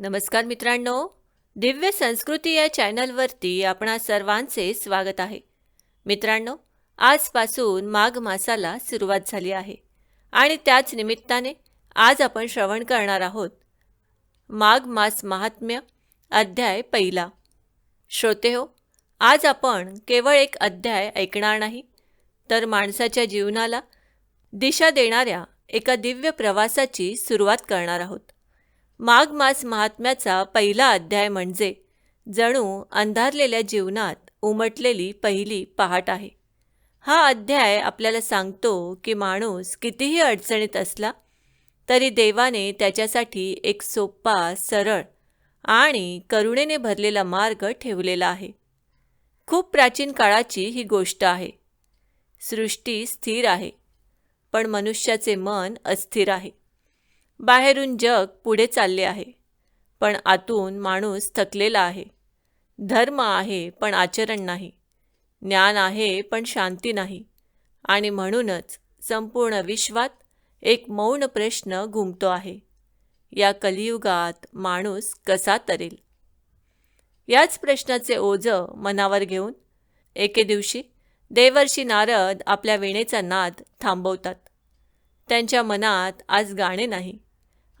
नमस्कार मित्रांनो. दिव्य संस्कृती या चॅनलवरती आपणा सर्वांचे स्वागत आहे. मित्रांनो आजपासून माघ मासाला सुरुवात झाली आहे आणि त्याच निमित्ताने आज आपण श्रवण करणार आहोत माघ मास महात्म्य अध्याय पहिला. श्रोते हो आज आपण केवळ एक अध्याय ऐकणार नाही तर माणसाच्या जीवनाला दिशा देणाऱ्या एका दिव्य प्रवासाची सुरुवात करणार आहोत. माघ मास महात्म्याचा पहिला अध्याय म्हणजे जणू अंधारलेल्या जीवनात उमटलेली पहिली पहाट आहे. हा अध्याय आपल्याला सांगतो की माणूस कितीही अडचणीत असला तरी देवाने त्याच्यासाठी एक सोपा सरळ आणि करुणेने भरलेला मार्ग ठेवलेला आहे. खूप प्राचीन काळाची ही गोष्ट आहे. सृष्टी स्थिर आहे पण मनुष्याचे मन अस्थिर आहे. बाहेरून जग पुढे चालले आहे पण आतून माणूस थकलेला आहे. धर्म आहे पण आचरण नाही. ज्ञान आहे पण शांती नाही. आणि म्हणूनच संपूर्ण विश्वात एक मौन प्रश्न घुमतो आहे. या कलियुगात माणूस कसा तरेल? याच प्रश्नाचे ओझं मनावर घेऊन एके दिवशी देवर्षी नारद आपल्या विणेचा नाद थांबवतात. त्यांच्या मनात आज गाणे नाही.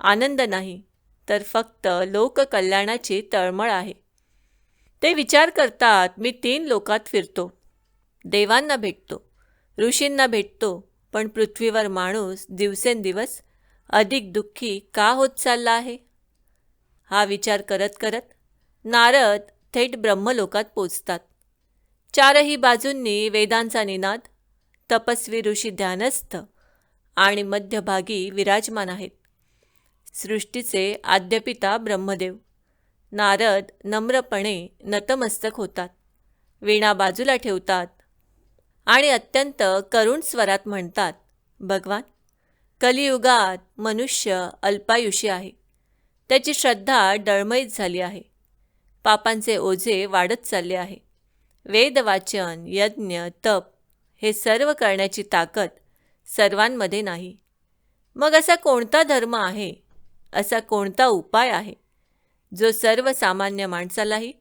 आनंद नाही तर फक्त लोककल्याणाची तळमळ आहे. ते विचार करतात मी तीन लोकात फिरतो. देवांना भेटतो ऋषींना भेटतो पण पृथ्वीवर माणूस दिवसेंदिवस अधिक दुःखी का होत चालला आहे? हा विचार करत करत नारद थेट ब्रह्मलोकात पोचतात. चारही बाजूंनी वेदांचा निनाद तपस्वी ऋषी ध्यानस्थ आणि मध्यभागी विराजमान आहेत. सृष्टीचे आद्यपिता ब्रह्मदेव. नारद नम्रपणे नतमस्तक होतात. वीणा बाजूला ठेवतात आणि अत्यंत करुण स्वरात म्हणतात भगवान कलियुगात मनुष्य अल्पायुषी आहे. त्याची श्रद्धा डळमळीत झाली आहे. पापांचे ओझे वाढत चालले आहे. वेदवाचन यज्ञ तप हे सर्व करण्याची ताकद सर्वांमध्ये नाही. मग असा कोणता धर्म आहे असा कोणता उपाय आहे? जो सर्वसामान्य माणसालाही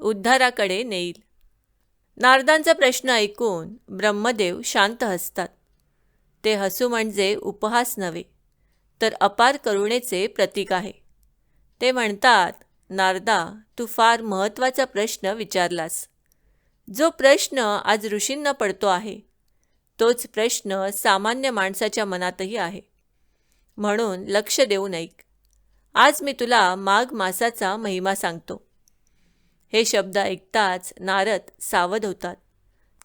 उद्धाराकडे नेईल. नारदांचा प्रश्न ऐकून ब्रह्मदेव शांत हसतात. ते हसू म्हणजे उपहास नव्हे तर अपार करुणेचे प्रतीक आहे. ते म्हणतात नारदा तू फार महत्त्वाचा प्रश्न विचारलास. जो प्रश्न आज ऋषींना पडतो आहे तोच प्रश्न सामान्य माणसाच्या मनातही आहे. म्हणून लक्ष देऊन ऐक. आज मी तुला माघ मासाचा महिमा सांगतो. हे शब्द ऐकताच नारद सावध होतात.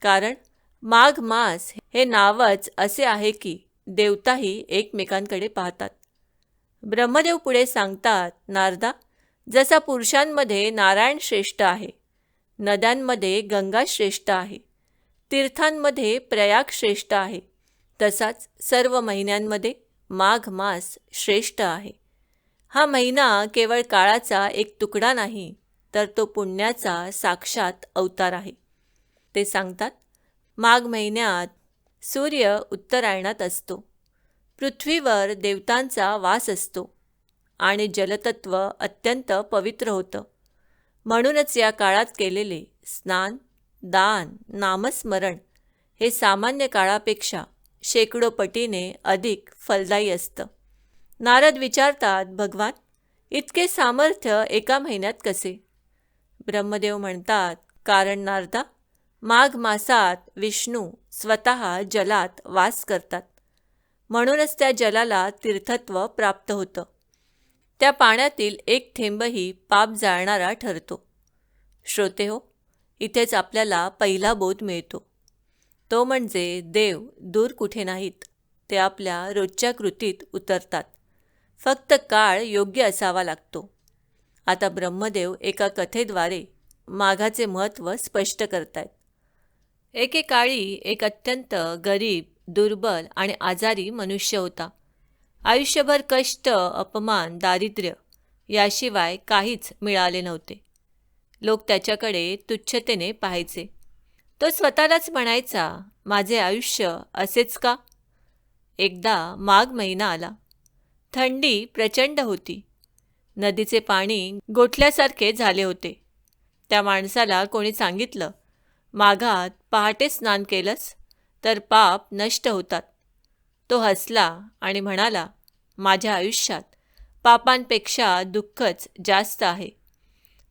कारण माघ मास हे नावच असे आहे की देवताही एकमेकांकडे पाहतात. ब्रह्मदेव पुढे सांगतात नारदा जसा पुरुषांमध्ये नारायण श्रेष्ठ आहे नद्यांमध्ये गंगा श्रेष्ठ आहे तीर्थांमध्ये प्रयाग श्रेष्ठ आहे तसाच सर्व महिन्यांमध्ये माघ मास श्रेष्ठ आहे. हा महिना केवळ काळाचा एक तुकडा नाही तर तो पुण्याचा साक्षात अवतार आहे. ते सांगतात माघ महिन्यात सूर्य उत्तरायणात असतो. पृथ्वीवर देवतांचा वास असतो आणि जलतत्व अत्यंत पवित्र होतं. म्हणूनच या काळात केलेले स्नान दान नामस्मरण हे सामान्य काळापेक्षा शेकडो पटीने अधिक फलदायी असतं. नारद विचारतात भगवान इतके सामर्थ्य एका महिन्यात कसे? ब्रह्मदेव म्हणतात कारण नारदा माघ मासात विष्णू स्वतः जलात वास करतात. म्हणूनच त्या जलाला तीर्थत्व प्राप्त होतं. त्या पाण्यातील एक थेंबही पाप जाळणारा ठरतो. श्रोते हो इथेच आपल्याला पहिला बोध मिळतो. तो म्हणजे देव दूर कुठे नाहीत ते आपल्या रोजच्या कृतीत उतरतात. फक्त काळ योग्य असावा लागतो. आता ब्रह्मदेव एका कथेद्वारे माघाचे महत्त्व स्पष्ट करतायत. एकेकाळी एक अत्यंत गरीब दुर्बल आणि आजारी मनुष्य होता. आयुष्यभर कष्ट अपमान दारिद्र्य याशिवाय काहीच मिळाले नव्हते. लोक त्याच्याकडे तुच्छतेने पाहायचे. तो स्वतःलाच म्हणायचा माझे आयुष्य असेच का? एकदा माघ महिना आला. थंडी प्रचंड होती. नदीचे पाणी गोठल्यासारखे झाले होते. त्या माणसाला कोणी सांगितलं माघात पहाटे स्नान केलंस तर पाप नष्ट होतात. तो हसला आणि म्हणाला माझ्या आयुष्यात पापांपेक्षा दुःखच जास्त आहे.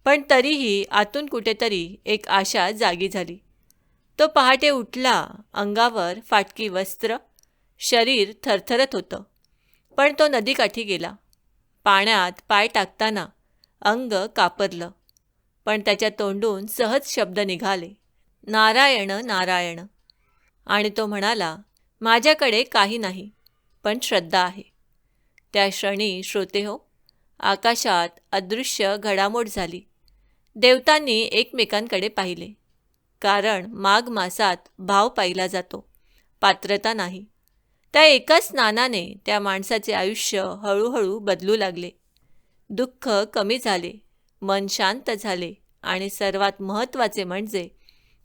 पण तरीही आतून कुठेतरी एक आशा जागी झाली. तो पहाटे उठला अंगावर फाटकी वस्त्र शरीर थरथरत होतं. पण तो नदीकाठी गेला. पाण्यात पाय टाकताना अंग कापरलं. पण त्याच्या तोंडून सहज शब्द निघाले. नारायण नारायण. आणि तो म्हणाला माझ्याकडे काही नाही पण श्रद्धा आहे. त्या क्षणी श्रोते हो आकाशात अदृश्य घडामोड झाली. देवतांनी एकमेकांकडे पाहिले. कारण माघ मासात भाव पाहिला जातो. पात्रता नाही. त्या एकाच स्नानाने त्या माणसाचे आयुष्य हळूहळू बदलू लागले. दुःख कमी झाले मन शांत झाले आणि सर्वात महत्त्वाचे म्हणजे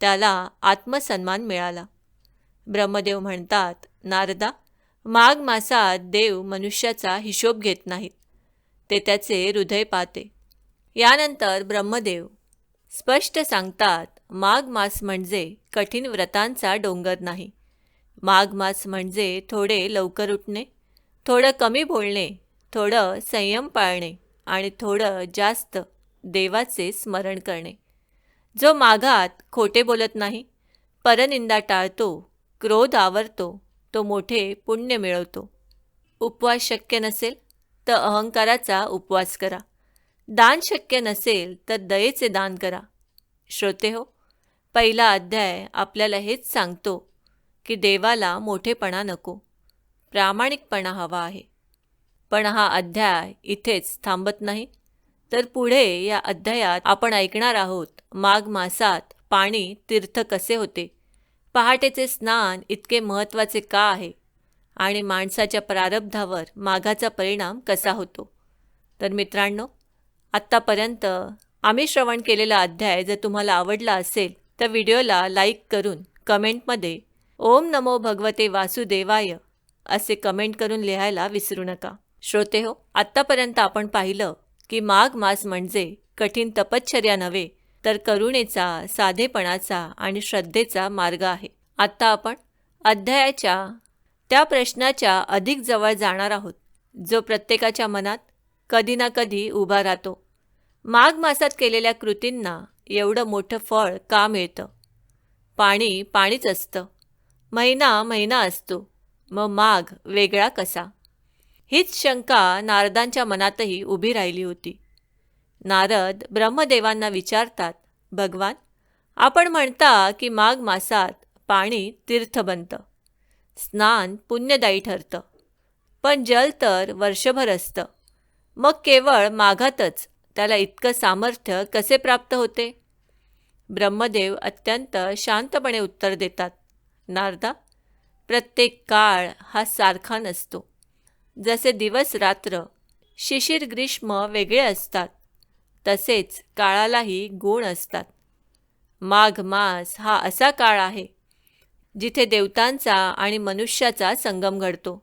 त्याला आत्मसन्मान मिळाला. ब्रह्मदेव म्हणतात नारदा माघ मासात देव मनुष्याचा हिशोब घेत नाहीत. ते त्याचे हृदय पाहते. यानंतर ब्रह्मदेव स्पष्ट सांगतात माघ मास म्हणजे कठीण व्रतांचा डोंगर नाही. माघ मास म्हणजे थोडे लवकर उठणे थोडं कमी बोलणे थोडं संयम पाळणे आणि थोडं जास्त देवाचे स्मरण करणे. जो माघात खोटे बोलत नाही परनिंदा टाळतो क्रोध आवरतो तो मोठे पुण्य मिळवतो. उपवास शक्य नसेल तर अहंकाराचा उपवास करा. दान शक्य नसेल तर दयेचे दान करा. श्रोते हो पहिला अध्याय आपल्याला हेच सांगतो की देवाला मोठेपणा नको. प्रामाणिकपणा हवा आहे. पण हा अध्याय इथेच थांबत नाही. तर पुढे या अध्यायात आपण ऐकणार आहोत माघ मासात पाणी तीर्थ कसे होते? पहाटेचे स्नान इतके महत्त्वाचे का आहे? आणि माणसाच्या प्रारब्धावर माघाचा परिणाम कसा होतो? तर मित्रांनो आत्तापर्यंत आम्ही श्रवण केलेला अध्याय जर तुम्हाला आवडला असेल तर व्हिडिओला लाईक करून कमेंटमध्ये ओम नमो भगवते वासुदेवाय. असे कमेंट करून लिहायला विसरू नका. श्रोते हो आत्तापर्यंत आपण पाहिलं की माघ मास म्हणजे कठीण तपश्चर्या नव्हे तर करुणेचा साधेपणाचा आणि श्रद्धेचा मार्ग आहे. आत्ता आपण अध्यायाच्या त्या प्रश्नाच्या अधिक जवळ जाणार आहोत जो प्रत्येकाच्या मनात कधी ना कधी उभा राहतो. माघ मासात केलेल्या कृतींना एवढं मोठं फळ का मिळतं? पाणी पाणीच असतं. महिना महिना असतो. मग माघ वेगळा कसा? हीच शंका नारदांच्या मनातही उभी राहिली होती. नारद ब्रह्मदेवांना विचारतात भगवान आपण म्हणता की माघ मासात पाणी तीर्थ बनतं स्नान पुण्यदायी ठरतं. पण जल तर वर्षभर असतं. मग केवळ माघातच त्याला इतकं सामर्थ्य कसे प्राप्त होते? ब्रह्मदेव अत्यंत शांतपणे उत्तर देतात नारदा प्रत्येक काळ हा सारखा नसतो. जसे दिवस रात्र शिशिर ग्रीष्म वेगळे असतात तसेच काळालाही गुण असतात. माघ मास हा असा काळ आहे जिथे देवतांचा आणि मनुष्याचा संगम घडतो.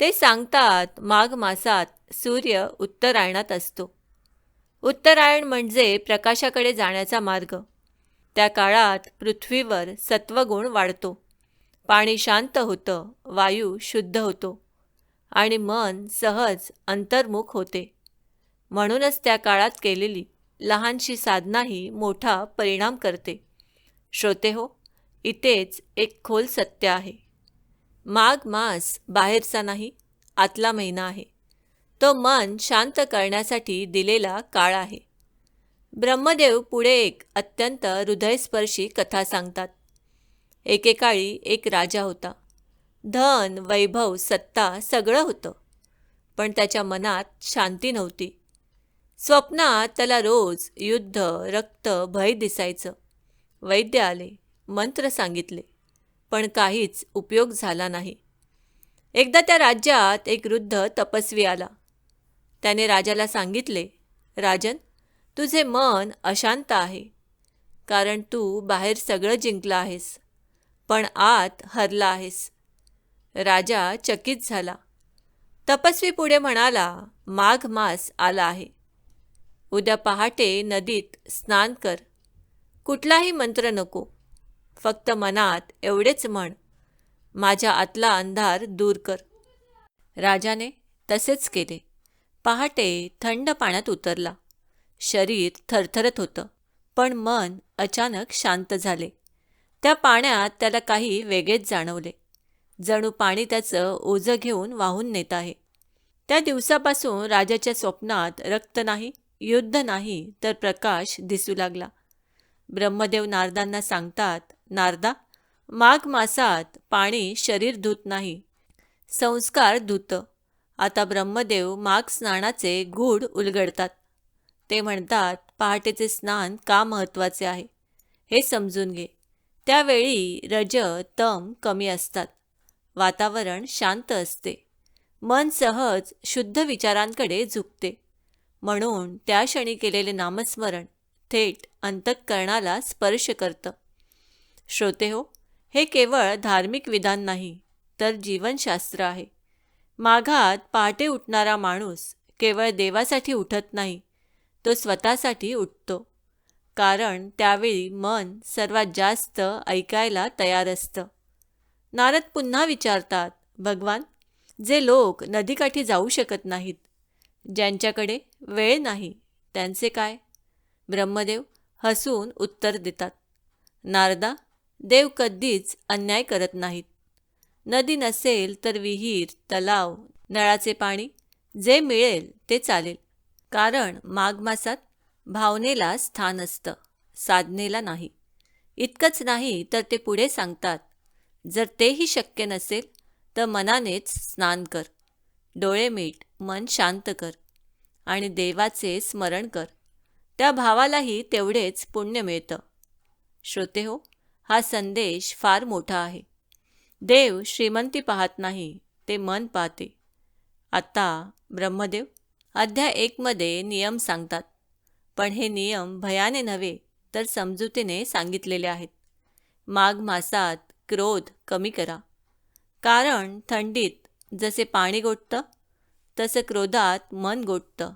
ते सांगतात माघ मासात सूर्य उत्तरायणात असतो. उत्तरायण म्हणजे प्रकाशाकडे जाण्याचा मार्ग. त्या काळात पृथ्वीवर सत्वगुण वाढतो. पाणी शांत होतं वायू शुद्ध होतो आणि मन सहज अंतर्मुख होते. म्हणूनच त्या काळात केलेली लहानशी साधनाही मोठा परिणाम करते. श्रोते हो इथेच एक खोल सत्य आहे. माघ मास बाहेरचा नाही आतला महिना आहे. तो मन शांत करण्यासाठी दिलेला काळ आहे. ब्रह्मदेव पुढे एक अत्यंत हृदयस्पर्शी कथा सांगतात. एकेकाळी एक राजा होता. धन वैभव सत्ता सगळं होतं. पण त्याच्या मनात शांती नव्हती. स्वप्नात त्याला रोज युद्ध रक्त भय दिसायचं. वैद्य आले मंत्र सांगितले पण काहीच उपयोग झाला नाही. एकदा त्या राज्यात एक वृद्ध तपस्वी आला. त्याने राजाला सांगितले राजन तुझे मन अशांत आहे कारण तू बाहेर सगळं जिंकलं आहेस पण आत हरला आहेस. राजा चकित झाला. तपस्वी पुढे म्हणाला माघ मास आला आहे. उद्या पहाटे नदीत स्नान कर. कुठलाही मंत्र नको. फक्त मनात एवढेच म्हण. माझ्या आतला अंधार दूर कर. राजाने तसेच केले. पहाटे थंड पाण्यात उतरला. शरीर थरथरत होतं पण मन अचानक शांत झाले. त्या पाण्यात त्याला काही वेगळेच जाणवले. जणू पाणी त्याचं ओझं घेऊन वाहून नेत आहे. त्या दिवसापासून राजाच्या स्वप्नात रक्त नाही युद्ध नाही तर प्रकाश दिसू लागला. ब्रह्मदेव नारदांना सांगतात नारदा माघ मासात पाणी शरीर धुत नाही संस्कार धुतं. आता ब्रह्मदेव माघ स्नानाचे गूढ उलगडतात. ते म्हणतात पहाटेचे स्नान का महत्त्वाचे आहे? हे समजून घे. त्यावेळी रज तम कमी असतात. वातावरण शांत असते. मन सहज शुद्ध विचारांकडे झुकते. म्हणून त्या क्षणी केलेले नामस्मरण थेट अंतःकरणाला स्पर्श करतं. श्रोते हो हे केवळ धार्मिक विधान नाही तर जीवनशास्त्र आहे. माघात पहाटे उठणारा माणूस केवळ देवासाठी उठत नाही तो स्वतःसाठी उठतो. कारण त्यावेळी मन सर्वात जास्त ऐकायला तयार असतं. नारद पुन्हा विचारतात भगवान जे लोक नदीकाठी जाऊ शकत नाहीत ज्यांच्याकडे वेळ नाही त्यांचे काय? ब्रह्मदेव हसून उत्तर देतात नारदा देव कधीच अन्याय करत नाहीत. नदी नसेल तर विहीर तलाव नळाचे पाणी जे मिळेल ते चालेल. कारण माघ मासात भावनेला स्थान असतं साधनेला नाही. इतकंच नाही तर ते पुढे सांगतात जर तेही शक्य नसेल तर मनानेच स्नान कर डोळे मीठ मन शांत कर आणि देवाचे स्मरण कर. त्या भावालाही तेवढेच पुण्य मिळतं. श्रोते हो हा संदेश फार मोठा आहे. देव श्रीमंती पाहत नाही ते मन पाहते. आता ब्रह्मदेव अध्याय एकमध्ये नियम सांगतात. पण हे नियम भयाने नव्हे तर समजुतीने सांगितलेले आहेत. माघ मासात क्रोध कमी करा. कारण थंडीत जसे पाणी गोठतं तसं क्रोधात मन गोठतं.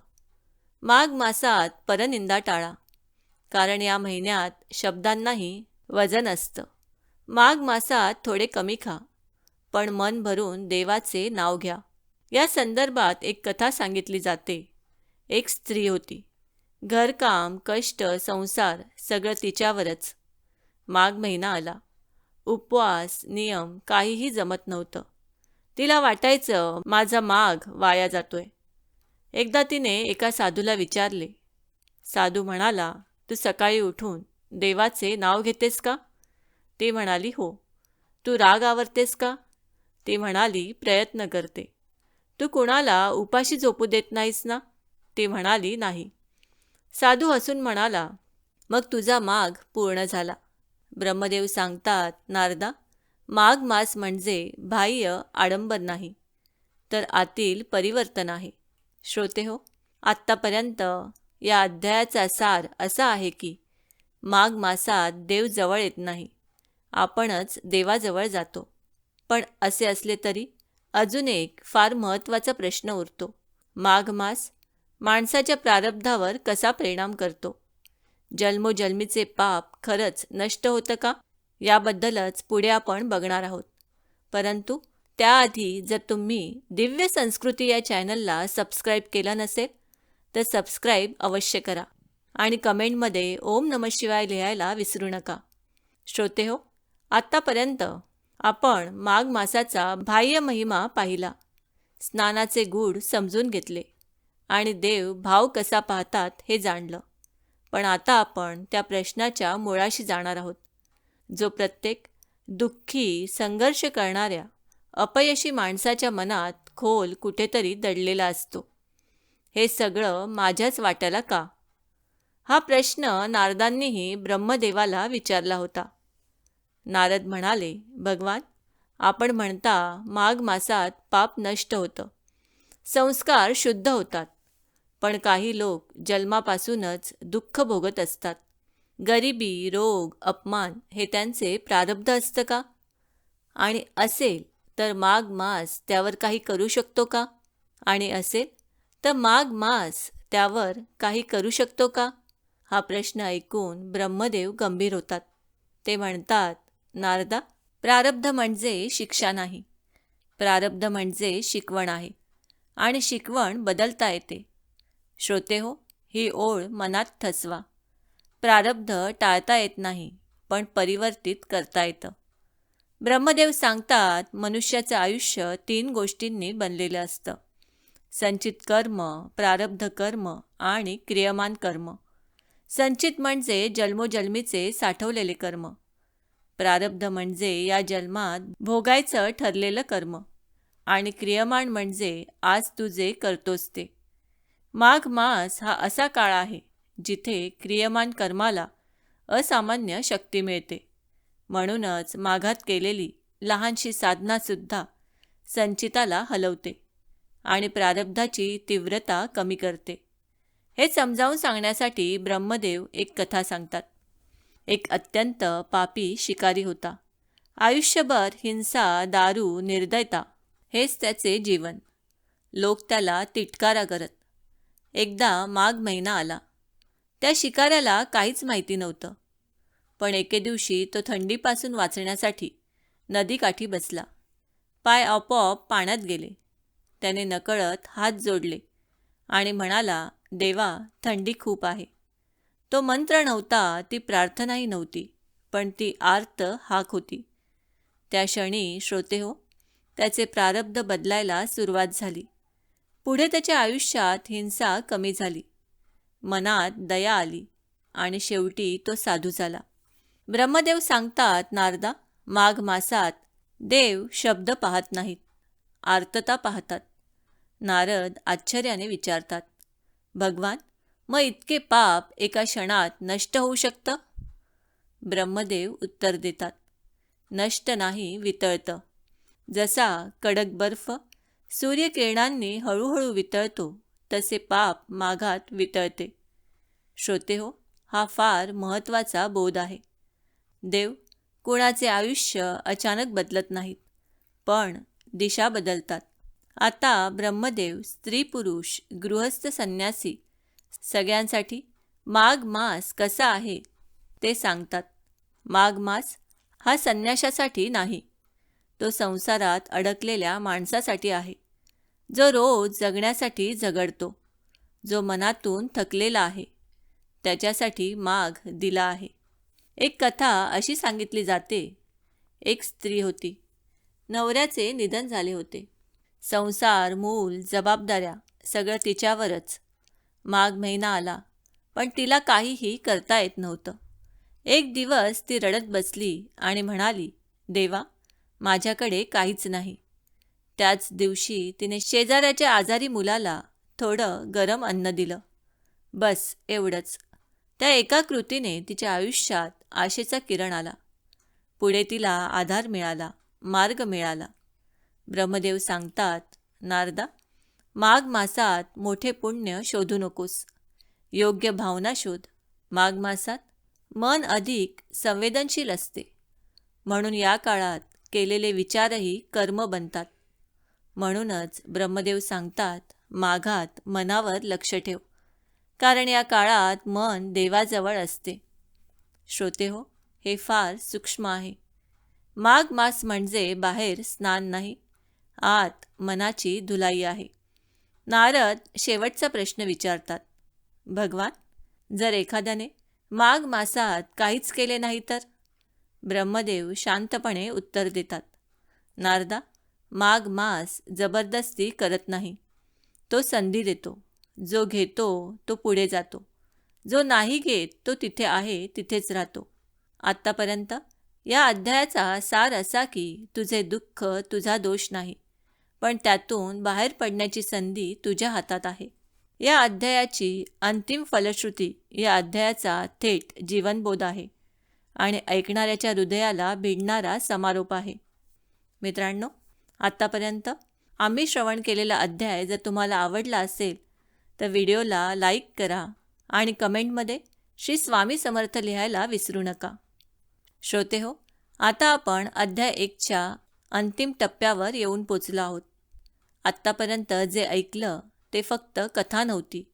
माघ मासात परनिंदा टाळा. कारण या महिन्यात शब्दांनाही वजन असतं. माघ मासात थोडे कमी खा. पण मन भरून देवाचे नाव घ्या. या संदर्भात एक कथा सांगितली जाते. एक स्त्री होती. घरकाम कष्ट संसार सगळं तिच्यावरच. माघ महिना आला. उपवास नियम काहीही जमत नव्हतं. तिला वाटायचं माझा माघ वाया जातोय. एकदा तिने एका साधूला विचारले साधू म्हणाला तू सकाळी उठून देवाचे नाव घेतेस का? ती म्हणाली हो. तू राग आवरतेस का? ती म्हणाली प्रयत्न करते. तू कुणाला उपाशी झोपू देत नाहीस ना? ती म्हणाली नाही. साधू हसून म्हणाला मग तुझा माग पूर्ण झाला. ब्रह्मदेव सांगतात नारदा माघ मास म्हणजे बाह्य आडंबर नाही तर आतील परिवर्तन आहे. श्रोते हो आत्तापर्यंत या अध्यायाचा सार असा आहे की माघ मासात देव जवळ येत नाही आपणच देवाजवळ जातो. पण असे असले तरी अजून एक फार महत्त्वाचा प्रश्न उरतो. माघ मास माणसाच्या प्रारब्धावर कसा परिणाम करतो? जन्मोजन्मीचे पाप खरंच नष्ट होतं का? याबद्दलच पुढे आपण बघणार आहोत. परंतु त्याआधी जर तुम्ही दिव्य संस्कृती या चॅनलला सबस्क्राईब केलं नसेल तर सबस्क्राईब अवश्य करा आणि कमेंटमध्ये ओम नमः शिवाय लिहायला विसरू नका. श्रोते हो आत्तापर्यंत आपण माघ मासाचा बाह्य महिमा पाहिला. स्नानाचे गूढ समजून घेतले आणि देव भाव कसा पाहतात हे जाणलं. पण आता आपण त्या प्रश्नाच्या मुळाशी जाणार आहोत. जो प्रत्येक दुःखी संघर्ष करणाऱ्या अपयशी माणसाच्या मनात खोल कुठेतरी दडलेला असतो. हे सगळं माझ्याच वाट्याला का? हा प्रश्न नारदांनीही ब्रह्मदेवाला विचारला होता. नारद म्हणाले भगवान आपण म्हणता माघ मासात पाप नष्ट होतं. संस्कार शुद्ध होतात. पण काही लोक जन्मापासूनच दुःख भोगत असतात. गरिबी रोग अपमान हे त्यांचे प्रारब्ध असतं का? आणि असेल तर माघ मास त्यावर काही करू शकतो का? आणि असेल तर माघ मास त्यावर काही करू शकतो का? हा प्रश्न ऐकून ब्रह्मदेव गंभीर होतात. ते म्हणतात नारदा प्रारब्ध म्हणजे शिक्षा नाही. प्रारब्ध म्हणजे शिकवण आहे. आणि शिकवण बदलता येते. श्रोते हो ही ओळ मनात ठसवा. प्रारब्ध टाळता येत नाही पण परिवर्तित करता येतं. ब्रह्मदेव सांगतात मनुष्याचं आयुष्य तीन गोष्टींनी बनलेलं असतं. संचित कर्म प्रारब्ध कर्म आणि क्रियमान कर्म. संचित म्हणजे जन्मोजन्मीचे साठवलेले कर्म. प्रारब्ध म्हणजे या जन्मात भोगायचं ठरलेलं कर्म आणि क्रियमान म्हणजे आज तू जे करतोस ते. माघ मास हा असा काळ आहे जिथे क्रियमान कर्माला असामान्य शक्ती मिळते. म्हणूनच माघात केलेली लहानशी साधनासुद्धा संचिताला हलवते आणि प्रारब्धाची तीव्रता कमी करते. हे समजावून सांगण्यासाठी ब्रह्मदेव एक कथा सांगतात. एक अत्यंत पापी शिकारी होता. आयुष्यभर हिंसा दारू निर्दयता हेच त्याचे जीवन. लोक त्याला तिटकारा करत. एकदा माघ महिना आला. त्या शिकाऱ्याला काहीच माहिती नव्हतं. पण एके दिवशी तो थंडीपासून वाचण्यासाठी नदीकाठी बसला. पाय आपोआप पाण्यात गेले. त्याने नकळत हात जोडले आणि म्हणाला देवा थंडी खूप आहे. तो मंत्र नव्हता ती प्रार्थनाही नव्हती पण ती आर्त हाक होती. त्या क्षणी श्रोते हो त्याचे प्रारब्ध बदलायला सुरुवात झाली. पुढे त्याच्या आयुष्यात हिंसा कमी झाली. मनात दया आली आणि शेवटी तो साधू झाला. ब्रह्मदेव सांगतात नारदा माघ मासात देव शब्द पाहत नाहीत आर्तता पाहतात. नारद आश्चर्याने विचारतात भगवान मग इतके पाप एका क्षणात नष्ट होऊ शकतं? ब्रह्मदेव उत्तर देतात नष्ट नाही वितळतं. जसा कडक बर्फ सूर्यकिरणांनी हळूहळू वितळतो तसे पाप माघात वितळते. श्रोते हो हा फार महत्त्वाचा बोध आहे. देव कुणाचे आयुष्य अचानक बदलत नाहीत पण दिशा बदलतात. आता ब्रह्मदेव स्त्री पुरुष गृहस्थ संन्यासी सगळ्यांसाठी माघ मास कसा आहे ते सांगतात. माघ मास हा संन्याशासाठी नाही तो संसारात अडकलेल्या माणसासाठी आहे. जो रोज जगण्यासाठी झगडतो जो मनातून थकलेला आहे त्याच्यासाठी माघ दिला आहे. एक कथा अशी सांगितली जाते. एक स्त्री होती. नवऱ्याचे निधन झाले होते. संसार मूल जबाबदाऱ्या सगळं तिच्यावरच. माघ महिना आला पण तिला काहीही करता येत नव्हतं. एक दिवस ती रडत बसली आणि म्हणाली देवा माझ्याकडे काहीच नाही. त्याच दिवशी तिने शेजाऱ्याच्या आजारी मुलाला थोडं गरम अन्न दिलं. बस एवढंच. त्या एका कृतीने तिच्या आयुष्यात आशेचा किरण आला. पुढे तिला आधार मिळाला मार्ग मिळाला. ब्रह्मदेव सांगतात नारदा माघ मासात मोठे पुण्य शोधू नकोस. योग्य भावना शोध. माघ मासात मन अधिक संवेदनशील असते. म्हणून या काळात केलेले विचारही कर्म बनतात. म्हणूनच ब्रह्मदेव सांगतात माघात मनावर लक्ष ठेव. कारण या काळात मन देवाजवळ असते. श्रोते हो हे फार सूक्ष्म आहे. माघ मास म्हणजे बाहेर स्नान नाही आत मनाची धुलाई आहे. नारद शेवटचा प्रश्न विचारतात. भगवान जर एखाद्याने माघ मासात काहीच केले नाही तर? ब्रह्मदेव शांतपणे उत्तर देतात. नारदा माघ मास जबरदस्ती करत नाही. तो संधी देतो. जो घेतो तो पुढे जातो. जो नाही घेत तो तिथे आहे तिथेच राहतो. आत्तापर्यंत या अध्यायाचा सार असा की तुझे दुःख तुझा दोष नाही. पण त्यातून बाहेर पडण्याची संधी तुझ्या हातात आहे. या अध्यायाची अंतिम फलश्रुती या अध्यायाचा थेट जीवनबोध आहे आणि ऐकणाऱ्याच्या हृदयाला भिडणारा समारोप आहे. मित्रांनो आत्तापर्यंत आम्ही श्रवण केलेला अध्याय जर तुम्हाला आवडला असेल तर व्हिडिओला लाईक करा आणि कमेंटमध्ये श्री स्वामी समर्थ लिहायला विसरू नका. श्रोते हो आता आपण अध्याय एकच्या अंतिम टप्प्यावर येऊन पोचलो आहोत. आत्तापर्यंत जे ऐकलं ते फक्त कथा नव्हती.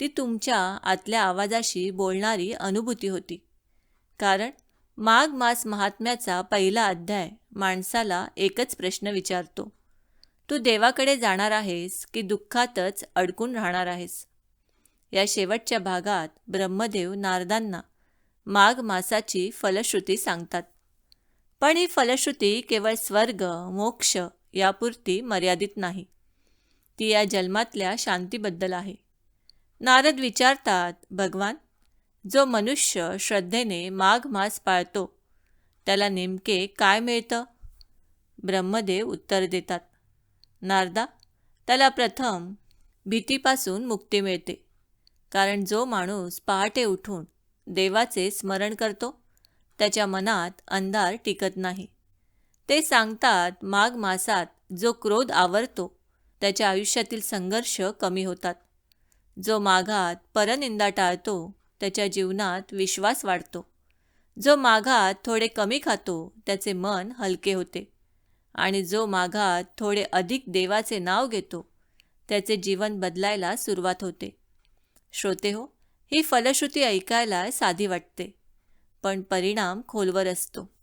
ती तुमच्या आतल्या आवाजाशी बोलणारी अनुभूती होती. कारण माघ मास महात्म्याचा पहिला अध्याय माणसाला एकच प्रश्न विचारतो. तू देवाकडे जाणार आहेस की दुःखातच अडकून राहणार आहेस? या शेवटच्या भागात ब्रह्मदेव नारदांना माघ मासाची फलश्रुती सांगतात. पण ही फलश्रुती केवळ स्वर्ग मोक्ष यापुरती मर्यादित नाही. ती या जन्मातल्या शांतीबद्दल आहे. नारद विचारतात भगवान जो मनुष्य श्रद्धेने माघ मास पाळतो त्याला नेमके काय मिळतं? ब्रह्मदेव उत्तर देतात नारदा त्याला प्रथम भीतीपासून मुक्ती मिळते कारण जो माणूस पहाटे उठून देवाचे स्मरण करतो त्याच्या मनात अंधार टिकत नाही. ते सांगतात माघ मासात जो क्रोध आवरतो त्याच्या आयुष्यातील संघर्ष कमी होतात. जो माघात परनिंदा टाळतो त्याच्या जीवनात विश्वास वाढतो. जो माघात थोडे कमी खातो त्याचे मन हलके होते. आणि जो माघात थोडे अधिक देवाचे नाव घेतो त्याचे जीवन बदलायला सुरुवात होते. श्रोते हो ही फलश्रुती ऐकायला साधी वाटते पण परिणाम खोलवर असतो.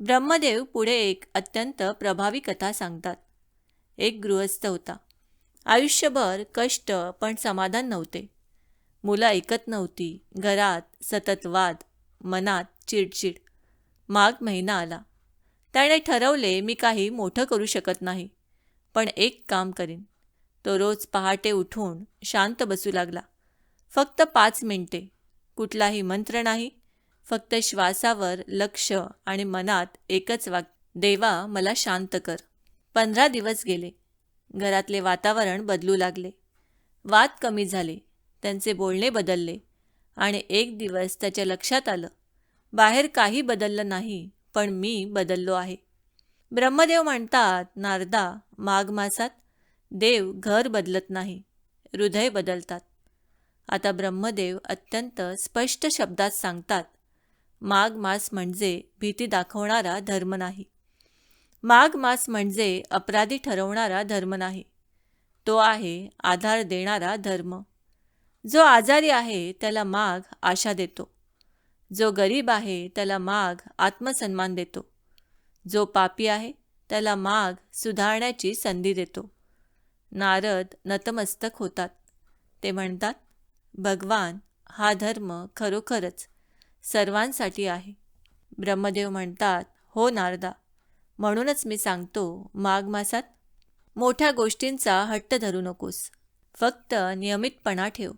ब्रह्मदेव पुढे एक अत्यंत प्रभावी कथा सांगतात. एक गृहस्थ होता. आयुष्यभर कष्ट पण समाधान नव्हते. मुलं ऐकत नव्हती. घरात सतत वाद मनात चिडचिड. माघ महिना आला. त्याने ठरवले मी काही मोठं करू शकत नाही. पण एक काम करीन. तो रोज पहाटे उठून शांत बसू लागला. फक्त पाच मिनिटे. कुठलाही मंत्र नाही फक्त श्वासावर लक्ष आणि मनात एकच वाक देवा मला शांत कर. पंधरा दिवस गेले. घरातले वातावरण बदलू लागले. वाद कमी झाले. त्यांचे बोलणे बदलले. आणि एक दिवस त्याच्या लक्षात आलं. बाहेर काही बदललं नाही पण मी बदललो आहे. ब्रह्मदेव म्हणतात नारदा माघ मासात. देव घर बदलत नाही हृदय बदलतात. आता ब्रह्मदेव अत्यंत स्पष्ट शब्दात सांगतात माघ मास म्हणजे भीती दाखवणारा धर्म नाही. माघ मास म्हणजे अपराधी ठरवणारा धर्म नाही. तो आहे आधार देणारा धर्म. जो आजारी आहे त्याला माघ आशा देतो. जो गरीब आहे त्याला माघ आत्मसन्मान देतो. जो पापी आहे त्याला माघ सुधारण्याची संधी देतो. नारद नतमस्तक होतात. ते म्हणतात भगवान हा धर्म खरोखरच सर्वांसाठी आहे. ब्रह्मदेव म्हणतात हो नारदा म्हणूनच मी सांगतो माघ मासात मोठ्या गोष्टींचा हट्ट धरू नकोस. फक्त नियमितपणा ठेव.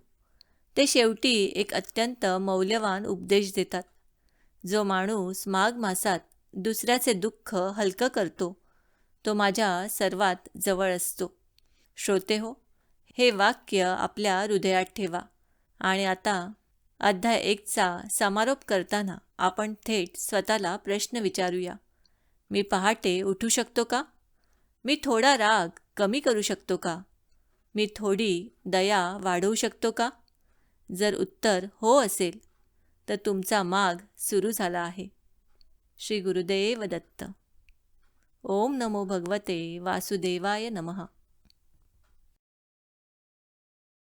ते शेवटी एक अत्यंत मौल्यवान उपदेश देतात. जो माणूस माघ मासात दुसऱ्याचे दुःख हलकं करतो तो माझ्या सर्वात जवळ असतो. श्रोते हो हे वाक्य आपल्या हृदयात ठेवा आणि आता अध्याय एकचा समारोप करताना आपण थेट स्वतःला प्रश्न विचारूया. मी पहाटे उठू शकतो का? मी थोडा राग कमी करू शकतो का? मी थोडी दया वाढवू शकतो का? जर उत्तर हो असेल तर तुमचा माग सुरू झाला आहे. श्री गुरुदेव दत्त ओम नमो भगवते वासुदेवाय नमः.